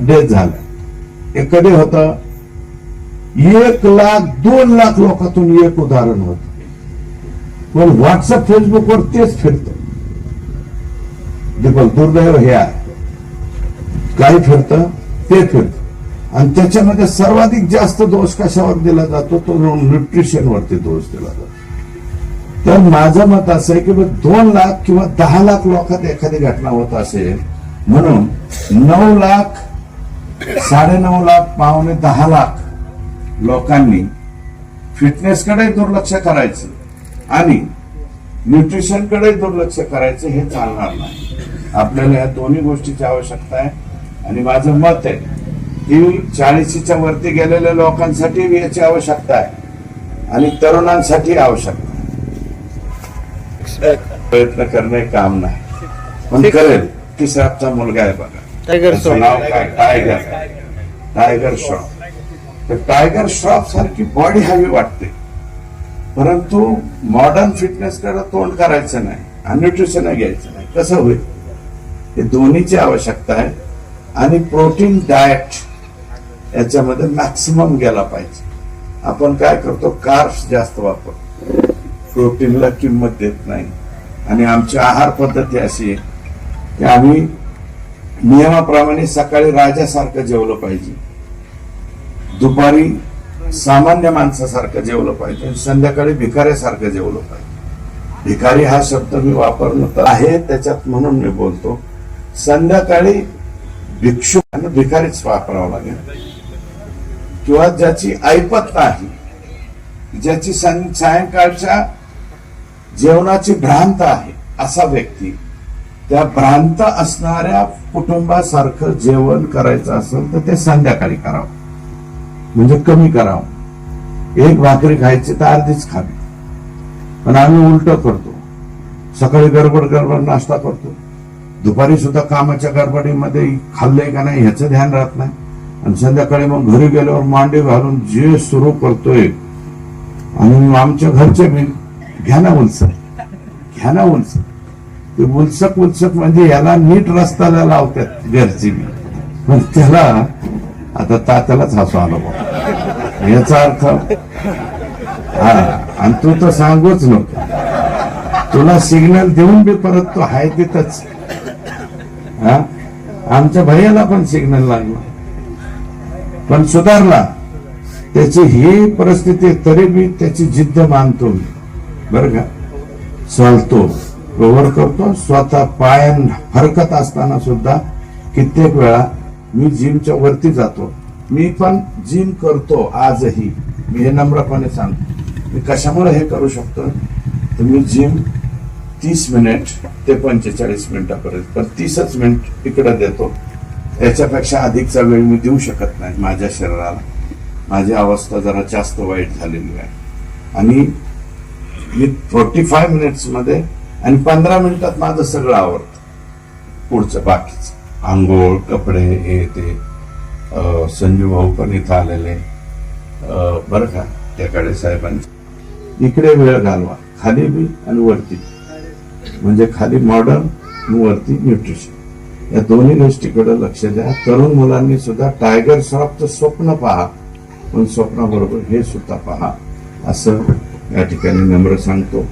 Death झाला. ते कधी होत? एक लाख दोन लाख लोकांतून एक उदाहरण होत. पण व्हॉट्सअप फेसबुकवर तेच फिरत. दुर्दैव हे आहे. काय फिरतं ते फिरतं. आणि त्याच्यामध्ये सर्वाधिक जास्त दोष कशावर दिला जातो? तो न्यूट्रिशन वरती दोष दिला जातो. तर माझं मत असं आहे की दोन लाख किंवा दहा लाख लोकात एखादी घटना होत असेल म्हणून नऊ लाख साडेनऊ लाख पावणे दहा लाख लोकांनी फिटनेसकडे दुर्लक्ष करायचं आणि न्यूट्रिशनकडे दुर्लक्ष करायचं हे चालणार नाही. आपल्याला या दोन्ही गोष्टीची आवश्यकता आहे. आणि माझं मत आहे की चाळीशीच्या वरती गेलेल्या लोकांसाठी याची आवश्यकता आहे. आणि तरुणांसाठी आवश्यकता. प्रयत्न करणे काम नाही. पण करेल. तिसराचा मुलगा आहे बघा. टायगर त्याचं नाव काय? टायगर टायगर श्रॉफ तर टायगर श्रॉफ सारखी बॉडी हवी वाटते. परंतु मॉडर्न फिटनेस कडे तोंड करायचं नाही आणि न्यूट्रिशन घ्यायचं नाही. कसं होईल? हे दोन्हीची आवश्यकता आहे. आणि प्रोटीन डाएट याच्यामध्ये मॅक्सिमम गेला पाहिजे. आपण काय करतो? कार्ब्स जास्त वापरतो प्रोटीनला किंमत देत नाही. आणि आमची आहार पद्धती अशी आहे की आम्ही नियमाप्रमाणे सकाळी राजासारखं जेवलं पाहिजे. दुपारी सामान्य माणसासारखं जेवलं पाहिजे संध्याकाळी भिकाऱ्यासारखं जेवलं पाहिजे. भिकारी हा शब्द मी वापरलो तर आहे त्याच्यात म्हणून मी बोलतो संध्याकाळी भिक्षू आणि भिकारीच वापरावं लागेल. किंवा ज्याची ऐपत नाही ज्याची सं- सायंकाळच्या जेवणाची भ्रांत आहे असा व्यक्ती त्या भ्रांत असणाऱ्या कुटुंबासारखं जेवण करायचं असेल तर ते संध्याकाळी करावं. म्हणजे कमी करावं. एक भाकरी खायची तर अर्धीच खावी. पण आम्ही उलट करतो. सकाळी गडबड गडबड नाश्ता करतो. दुपारी सुद्धा कामाच्या गडबडीमध्ये खाल्लंय का नाही ह्याचं ध्यान राहत नाही. आणि संध्याकाळी मग घरी गेल्यावर मांडी घालून जे सुरू करतोय आणि आमच्या घरचे बिल घ्या ना उलसक घ्या ना उलसर ते उलसक उलसक म्हणजे याला नीट रस्त्याला लावतात घरची बी. पण त्याला आता तात्यालाच हसू आलो बा याचा अर्थ हा आणि तू तर सांगूच नको. तुला सिग्नल देऊन बी परत तो हाय तिथंच. हा? आमच्या भैयाला पण सिग्नल लागला. पण सुधारला. त्याची ही परिस्थिती तरी मी त्याची जिद्द मानतो मी. बर का? चालतो. कव्हर करतो. स्वतः पायान हरकत असताना सुद्धा कित्येक वेळा मी जिमच्या वरती जातो. मी पण जिम करतो आजही. मी हे नम्रपणे सांगतो. मी कशामुळे हे करू शकतो? तर मी जिम तीस मिनिट ते पंचेचाळीस मिनिटापर्यंत पण तीसच मिनिट इकडे देतो. याच्यापेक्षा अधिकचा वेळ मी देऊ शकत नाही माझ्या शरीराला. माझी अवस्था जरा जास्त वाईट झालेली आहे. आणि मी फोर्टी फाय मिनिट्समध्ये आणि पंधरा मिनिटात माझं सगळं आवडतं. पुढचं बाकीचं. आंघोळ कपडे हे ते संजू भाऊ पण इथं आलेले. बरं का त्याकडे साहेबांचे. इकडे वेळ घालवा. खाली बी आणि वरती. म्हणजे खाली मॉडर्न आणि वरती न्यूट्रिशन या दोन्ही गोष्टीकडे लक्ष द्या. तरुण मुलांनी सुद्धा टायगर श्रॉफचं स्वप्न पहा. पण स्वप्नाबरोबर हे सुद्धा पहा. असं या ठिकाणी नम्र सांगतो.